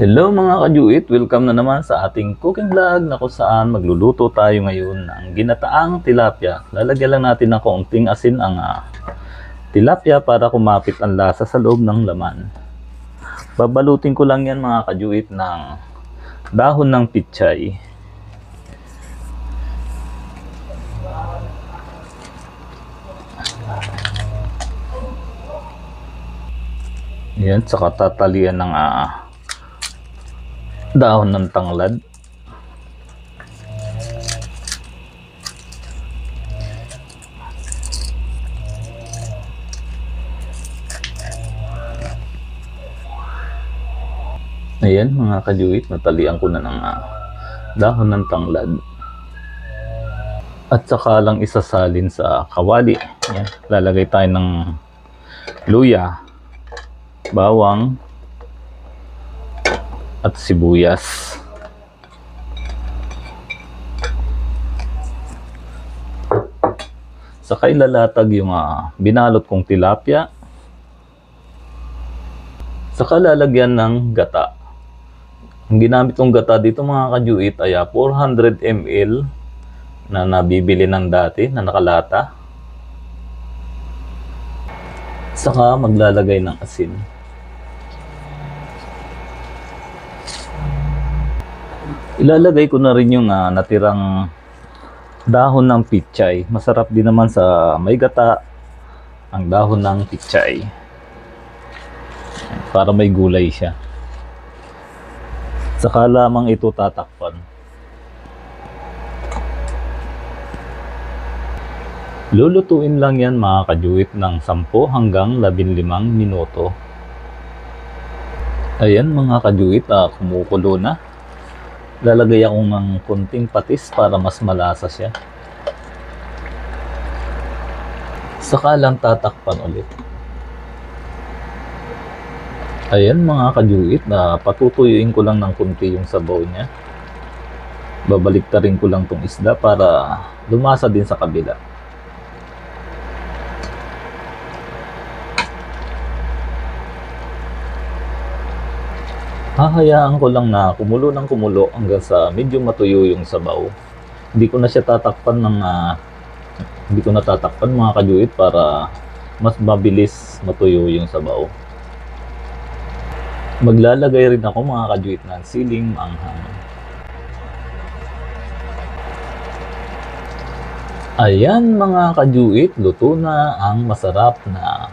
Hello mga kajuit, welcome na naman sa ating cooking vlog na kung saan magluluto tayo ngayon ng ginataang tilapia. Lalagyan lang natin ng kaunting asin ang ah, tilapia para kumapit ang lasa sa loob ng laman. Babalutin ko lang yan mga kajuit ng dahon ng pichay. Yan, saka tatalian ng ah, dahon ng tanglad. Ayan mga kajuit, natalian ko na ng ah, dahon ng tanglad. At saka lang isasalin sa kawali. Ayan, lalagay tayo ng luya, bawang, at sibuyas. Saka ilalatag yung ah, binalot kong tilapia. Saka lalagyan ng gata. Ang ginamit kong gata dito mga kajuit ay ah, 400 ml na nabibili ng dati na nakalata. Saka maglalagay ng asin. Ilalagay ko na rin yung ah, natirang dahon ng pichay. Masarap din naman sa may gata ang dahon ng pichay. Para may gulay siya. Saka lamang ito tatakpan. Lulutuin lang yan mga kajuit ng 10 hanggang 15 minuto. Ayan mga kajuit, ah, kumukulo na lalagay ako ng konting patis para mas malasa siya. Saka lang tatakpan ulit. Ayan mga kajuit, na patutuyuin ko lang ng konti yung sabaw niya. Babaliktarin ko lang tong isda para lumasa din sa kabila. Hahayaan ko lang na kumulo ng kumulo hanggang sa medyo matuyo yung sabaw. Hindi ko na siya tatakpan ng ah, hindi ko na tatakpan mga kajuit para mas mabilis matuyo yung sabaw. Maglalagay rin ako mga kajuit ng siling manghang. Ayan mga kajuit, luto na ang masarap na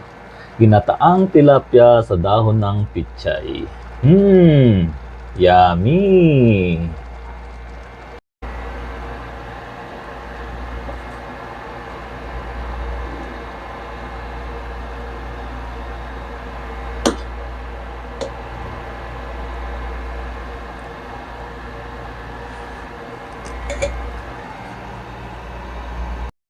ginataang tilapia sa dahon ng pichay. Hmm, yummy!